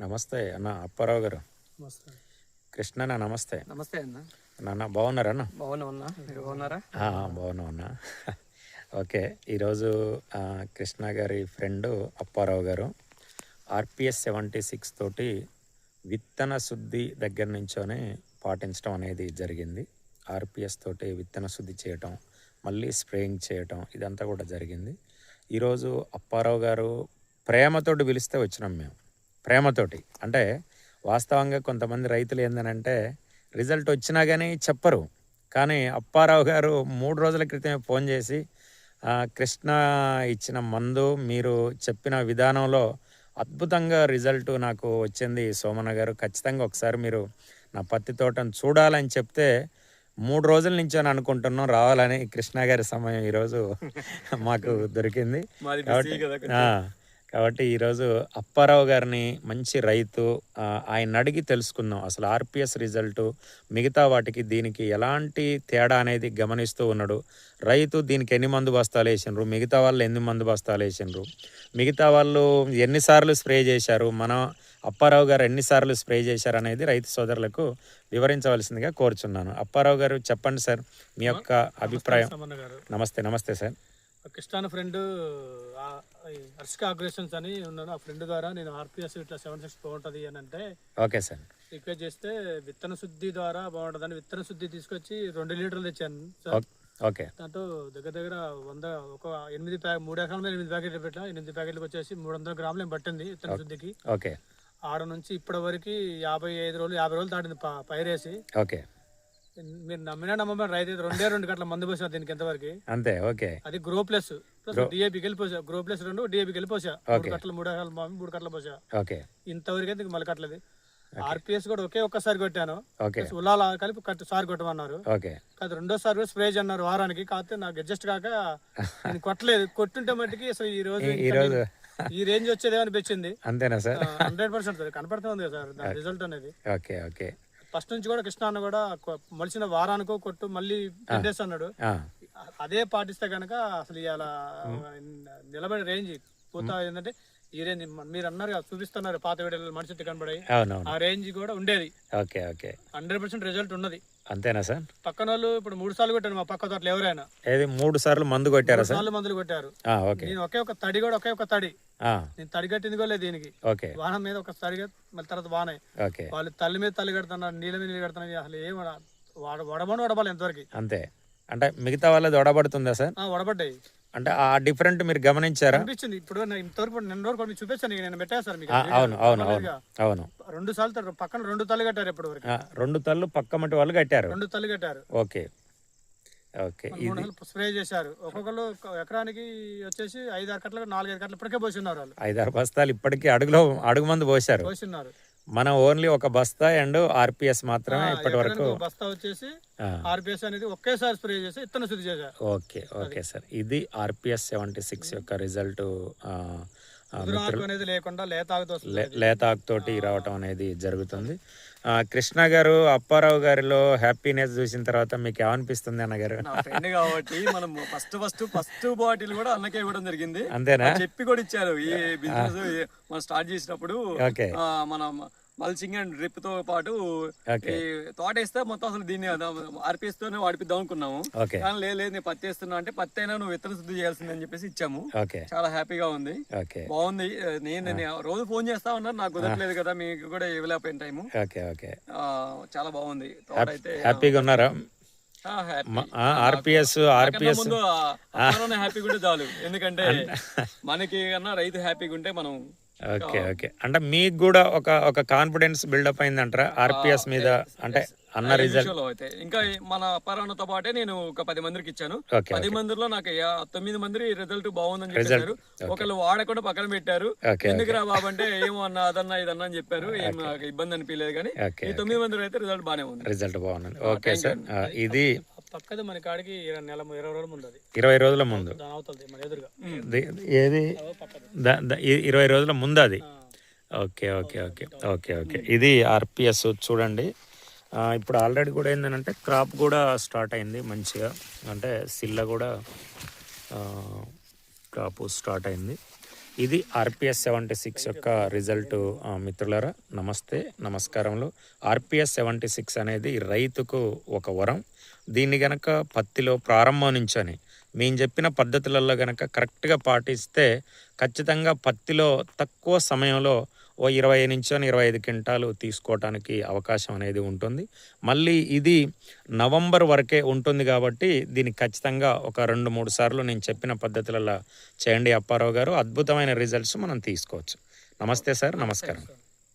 నమస్తే అన్న అప్పారావు గారు. నమస్తే. కృష్ణన్న నమస్తే. నమస్తే అన్న. నాన్న బాగున్నారా అన్న? బాగున్నా మీరు బాగున్నారా? బాగున్నా అన్న. ఓకే ఈరోజు కృష్ణ గారి ఫ్రెండ్ అప్పారావు గారు ఆర్పిఎస్ సెవెంటీ సిక్స్ తోటి విత్తన శుద్ధి దగ్గర నుంచోనే పాటించడం అనేది జరిగింది. ఆర్పిఎస్ తోటి విత్తన శుద్ధి చేయటం మళ్ళీ స్ప్రేయింగ్ చేయటం ఇదంతా కూడా జరిగింది. ఈరోజు అప్పారావు గారు ప్రేమతోటి పిలిస్తే వచ్చినాం మేము. ప్రేమతోటి. అంటే వాస్తవంగా కొంతమంది రైతులు ఏందనంటే రిజల్ట్ వచ్చినా కానీ చెప్పరు. కానీ అప్పారావు గారు మూడు రోజుల క్రితమే ఫోన్ చేసి "ఆ, కృష్ణ ఇచ్చిన మందు మీరు చెప్పిన విధానంలో అద్భుతంగా రిజల్ట్ నాకు వచ్చింది సోమన్న గారు. ఖచ్చితంగా ఒకసారి మీరు నా పత్తి తోటను చూడాలని చెప్తే మూడు రోజుల నుంచి అని అనుకుంటున్నాం రావాలని కృష్ణ గారి సమయం ఈరోజు మాకు దొరికింది. కాబట్టి కాబట్టి ఈరోజు అప్పారావు గారిని మంచి రైతు ఆయన అడిగి తెలుసుకుందాం. అసలు ఆర్పిఎస్ రిజల్ట్ మిగతా వాటికి దీనికి ఎలాంటి తేడా అనేది గమనిస్తూ ఉన్నాడు. రైతు దీనికి ఎన్ని మందు బస్తాలు వేసిండ్రు? మిగతా వాళ్ళు ఎన్ని మందు బస్తాలు వేసిండ్రు? మిగతా వాళ్ళు ఎన్నిసార్లు స్ప్రే చేశారు? మన అప్పారావు గారు ఎన్నిసార్లు స్ప్రే చేశారు అనేది రైతు సోదరులకు వివరించవలసిందిగా కోరుచున్నాను. అప్పారావు గారు చెప్పండి సార్ మీ యొక్క అభిప్రాయం. నమస్తే నమస్తే సార్. కృష్ణాన ఫ్రెండ్ హర్షిక అగ్రెషన్స్ అని ఉన్నాను ఆ ఫ్రెండ్ ద్వారా నేను ఆర్పిఎస్ ఇట్లా సెవెన్ సిక్స్ బాగుంటుంది అని అంటే ఓకే సార్. రిక్వెస్ట్ చేస్తే విత్తన శుద్ధి ద్వారా బాగుంటుందని విత్తన శుద్ధి తీసుకొచ్చి రెండు లీటర్లు తెచ్చాను సార్. ఓకే దాంట్లో దగ్గర దగ్గర వంద ఒక ఎనిమిది ప్యాక్ మూడు ఎకరాల మీద ఎనిమిది ప్యాకెట్లు పెట్టా ఎనిమిది ప్యాకెట్లకు వచ్చేసి మూడు వందల గ్రాములు ఏం పట్టింది విత్తన శుద్ధికి. ఓకే. ఆరు నుంచి ఇప్పటి వరకు యాభై ఐదు రోజులు యాభై రోజులు దాటింది పైరేసి. ఓకే. మీరు నమ్మినా నమ్మమని రైతు రెండే రెండు గంటల మందు పోసా దీనికి ఎంతవరకు? అంతే ఓకే. అది గ్రో ప్లస్ ప్లస్ డిఏపికి వెళ్ళిపోసా గ్రో ప్లస్ రెండు డిఏపికి వెళ్ళిపోసా మూడు. కట్టలు మూడు ఎకరాలు మామి మూడు కట్టలు పోసా. ఓకే. ఇంతవరకు అయితే ఇంక మళ్ళీ కట్టలేదు? ఆర్పిఎస్ కూడా ఒకే ఒక్కసారి కొట్టాను. ఉల్లాల కలిపి కట్టు సారి కొట్టమన్నారు. ఓకే. కాదు రెండోసారి కూడా స్ప్రే అన్నారు వారానికి. కాకపోతే నాకు అడ్జస్ట్ కాక నేను కొట్టలేదు. కొట్టుంటే మట్టికి అసలు ఈ రోజు ఈ- రోజు ఈ రేంజ్ వచ్చేది అనిపించింది. అంతేనా సార్? హండ్రెడ్ పర్సెంట్ కనపడుతుంది కదా సార్. రిజల్ట్ అనేది. Okay okay. ఫస్ట్ నుంచి కూడా కృష్ణ అన్న కూడా మొలిచిన వారానికో కొట్టు మళ్ళీ టెన్ డేస్ అన్నాడు. అదే పాటిస్తే కనుక అసలు ఇవాళ నిలబడే రేంజ్ పోతా ఏంటంటే ఈ రేంజ్ మీరు అన్నారు కదా, చూపిస్తున్నారు పాత వీడియోలో మనిషి కనబడాయి ఆ రేంజ్ కూడా ఉండేది. Okay okay. Hundred percent result ఉన్నది. అంతేనా సార్? పక్కన వాళ్ళు ఇప్పుడు మూడు సార్లు కొట్టారు మా పక్క తోటలు ఎవరైనా. ఏది మూడు సార్లు మందు కొట్టారా సార్? నాలుగు మందులు కొట్టారు. ఓకే. నేను ఒకే ఒక తడి కూడా ఒకే ఒక తడి. నేను తడి కట్టింది కూడా లేదు దీనికి. ఓకే. వాహనం మీద ఒక తడి మళ్ళీ తర్వాత వానే. ఓకే. వాళ్ళు తల్లి మీద తల్లి కడుతున్నారు నీళ్ళ మీద నీళ్ళు కడుతున్నారు అసలు ఏం వడ- వాడ వడబడి వడబాలి ఎంతవరకు? అంతే. అంటే మిగతా వాళ్ళది వడబడుతుందా సార్? వడబడ్డాయి. అంటే ఆ డిఫరెంట్ మీరు గమనించారా? అనిపించింది. ఇప్పుడు ఇంతవరకు నిన్న వరకు మీకు చూపించాను నేను పెట్టాను సార్ మీకు. అవును అవును అవును అవును. రెండు సార్లు పక్కన రెండు తల్లి కట్టారు ఇప్పటి వరకు. ఆ, రెండు తల్లు పక్క మట్టి వాళ్ళు కట్టారు. రెండు తల్లి కట్టారు. ఓకే. ఓకే స్ప్రే చేశారు. ఒక్కొక్కరు ఒక ఎకరానికి వచ్చేసి ఐదు ఆరు కట్టలు నాలుగు ఐదు కట్టలు ఇప్పటికే పోసిన్నారు వాళ్ళు. ఐదారు బస్తాలు ఇప్పటికీ అడుగులో అడుగు మందు పోశారు. పోసిన్నారు మనం ఓన్లీ ఒక బస్తా అండ్ ఆర్పిఎస్ మాత్రమే ఇప్పటి వరకు బస్తా వచ్చేసి ఆర్పిఎస్ అనేది ఒకేసారి స్ప్రే చేసి ఇత్తన శుద్ధి చేశారు. Okay okay sir. ఇది ఆర్పిఎస్ సెవెంటీ సిక్స్ యొక్క రిజల్ట్ ముదురు అనేది లేకుండా లేత ఆకుతో వస్తుంది. లేతాకు తోటి రావటం అనేది జరుగుతుంది. ఆ, కృష్ణ గారు అప్పారావు గారిలో హ్యాపీనెస్ చూసిన తర్వాత మీకు ఏమనిపిస్తుంది అన్నగారు ఫ్రెండ్ కాబట్టి మనం ఫస్ట్ ఫస్ట్ ఫస్ట్ బాటిల్ కూడా అన్నకే ఇవ్వడం జరిగింది. అంతేనా? చెప్పి కూడా ఇచ్చారు. ఈ బిజినెస్ మనం స్టార్ట్ చేసినప్పుడు మనం మల్చింగ్ అండ్ డ్రిప్తో పాటు ఈ తోట వేస్తే మొత్తం అసలు దీన్ని ఆర్పిఎస్ తోనే వాడిపిద్దాం అనుకున్నాము కానీ లేదు లేదు నేను పత్తి వేస్తున్నా అంటే పత్తి అయినా నువ్వు విత్తన శుద్ధి చేయాల్సిందని చెప్పేసి ఇచ్చాము. చాలా హ్యాపీగా ఉంది. బాగుంది. నేను నేను రోజు ఫోన్ చేస్తా ఉన్నారు నాకు కుదరట్లేదు కదా మీకు కూడా ఇవ్వలేకపోయిన టైము చాలా బాగుంది. తోట అయితే హ్యాపీగా ఉన్నారా. ఆర్పిఎస్ ఆర్పిఎస్ హ్యాపీగా ఉంటే చాలు. ఎందుకంటే మనకి కన్నా రైతు హ్యాపీగా ఉంటే మనం ఓకే ఓకే. అంటే మీకు కూడా ఒక ఒక కాన్ఫిడెన్స్ బిల్డప్ అయిందంటారా? ఆర్పిఎస్ మీద అంటే అన్న రిజల్ట్ ఇంకా మన పరాణతో పాటే నేను ఒక పది మందికి ఇచ్చాను. పది మందిలో నాకు తొమ్మిది మంది రిజల్ట్ బాగుందని చెప్పారు ఒకళ్ళు వాడకుండా పక్కన పెట్టారు. ఎందుకురా బాబు అంటే ఏమో అన్న అదన్నా ఇదన్నా అని చెప్పారు. ఏం నాకు ఇబ్బంది అనిపించలేదు కానీ ఈ తొమ్మిది మంది అయితే రిజల్ట్ బాగానే ఉంది. రిజల్ట్ బాగుంది ఓకే సార్ ఇది పక్కది మన కాడికి ఇరవై నెల ఇరవై రోజుల ముందు అది. ఇరవై రోజుల ముందు. ఏది? ద- ఇరవై రోజుల ముందు అది okay okay okay okay okay. ఇది ఆర్పిఎస్ చూడండి. ఇప్పుడు ఆల్రెడీ కూడా ఏంటంటే క్రాప్ కూడా స్టార్ట్ అయింది మంచిగా. అంటే సిల్ల కూడా క్రాప్ స్టార్ట్ అయింది. ఇది ఆర్పిఎస్ సెవెంటీ సిక్స్ యొక్క రిజల్ట్ మిత్రులరా నమస్తే నమస్కారములు. ఆర్పిఎస్ సెవెంటీ సిక్స్ అనేది రైతుకు ఒక వరం. దీన్ని గనక పత్తిలో ప్రారంభం నుంచని మేము చెప్పిన పద్ధతులలో కనుక కరెక్ట్గా పాటిస్తే ఖచ్చితంగా పత్తిలో తక్కువ సమయంలో ఓ ఇరవై నుంచి ఇరవై ఐదు క్వింటాలు తీసుకోవటానికి అవకాశం అనేది ఉంటుంది. మళ్ళీ ఇది నవంబర్ వరకే ఉంటుంది కాబట్టి దీనికి ఖచ్చితంగా ఒక రెండు మూడు సార్లు నేను చెప్పిన పద్ధతులలో చేయండి అప్పారావు గారు. అద్భుతమైన రిజల్ట్స్ మనం తీసుకోవచ్చు. నమస్తే సార్ నమస్కారం.